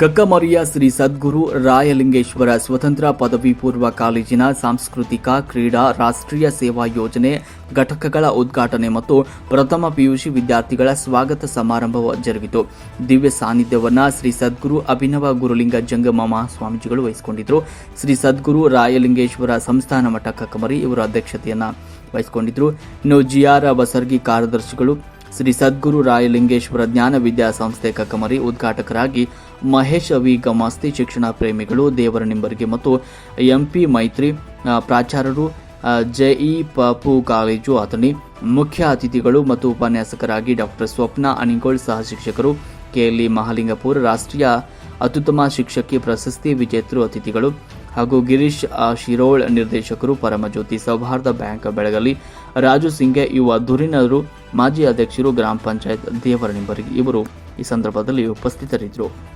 ಕಕ್ಕಮರಿಯ ಶ್ರೀ ಸದ್ಗುರು ರಾಯಲಿಂಗೇಶ್ವರ ಸ್ವತಂತ್ರ ಪದವಿ ಪೂರ್ವ ಕಾಲೇಜಿನ ಸಾಂಸ್ಕೃತಿಕ, ಕ್ರೀಡಾ, ರಾಷ್ಟ್ರೀಯ ಸೇವಾ ಯೋಜನೆ ಘಟಕಗಳ ಉದ್ಘಾಟನೆ ಮತ್ತು ಪ್ರಥಮ ಪಿಯುಸಿ ವಿದ್ಯಾರ್ಥಿಗಳ ಸ್ವಾಗತ ಸಮಾರಂಭ ಜರುಗಿತು. ದಿವ್ಯ ಸಾನ್ನಿಧ್ಯವನ್ನು ಶ್ರೀ ಸದ್ಗುರು ಅಭಿನವ ಗುರುಲಿಂಗ ಜಂಗಮ ಮಹಾಸ್ವಾಮೀಜಿಗಳು ವಹಿಸಿಕೊಂಡಿದ್ದರು ಶ್ರೀ ಸದ್ಗುರು ರಾಯಲಿಂಗೇಶ್ವರ ಸಂಸ್ಥಾನ ಮಠ ಕಕ್ಕಮರಿ ಇವರ ಅಧ್ಯಕ್ಷತೆಯನ್ನು ವಹಿಸಿಕೊಂಡಿದ್ದರು ಇನ್ನು ಜಿಆರ್ ಬಸರ್ಗಿ ಕಾರ್ಯದರ್ಶಿಗಳು ಶ್ರೀ ಸದ್ಗುರು ರಾಯಲಿಂಗೇಶ್ವರ ಜ್ಞಾನ ವಿದ್ಯಾಸಂಸ್ಥೆ ಕಕ್ಕಮರಿ ಉದ್ಘಾಟಕರಾಗಿ ಮಹೇಶ್ ವಿ ಗಮಾಸ್ತಿ ಶಿಕ್ಷಣ ಪ್ರೇಮಿಗಳು, ದೇವರ ನಿಂಬರಿಗೆ ಮತ್ತು ಎಂಪಿ ಮೈತ್ರಿ ಪ್ರಾಚಾರ್ಯರು ಜೆಇ ಪಪು ಕಾಲೇಜು ಅಥಣಿ, ಮುಖ್ಯ ಅತಿಥಿಗಳು ಮತ್ತು ಉಪನ್ಯಾಸಕರಾಗಿ ಡಾಕ್ಟರ್ ಸ್ವಪ್ನ ಅನಿಗೋಳ್ ಸಹ ಶಿಕ್ಷಕರು, ಕೆಎಲ್ಇ ಮಹಾಲಿಂಗಪುರ ರಾಷ್ಟ್ರೀಯ ಅತ್ಯುತ್ತಮ ಶಿಕ್ಷಕಿ ಪ್ರಶಸ್ತಿ ವಿಜೇತರು ಅತಿಥಿಗಳು ಹಾಗೂ ಗಿರೀಶ್ ಶಿರೋಳ್ ನಿರ್ದೇಶಕರು, ಪರಮಜ್ಯೋತಿ ಸೌಹಾರ್ದ ಬ್ಯಾಂಕ್ ಬೆಳಗಲಿ, ರಾಜು ಸಿಂಗೆ, ಯುವ ಧುರೀಣರು ಮಾಜಿ ಅಧ್ಯಕ್ಷರು ಗ್ರಾಮ ಪಂಚಾಯತ್ ದೇವರ ನಿಂಬರಿಗೆ ಇವರು ಈ ಸಂದರ್ಭದಲ್ಲಿ ಉಪಸ್ಥಿತರಿದ್ದರು.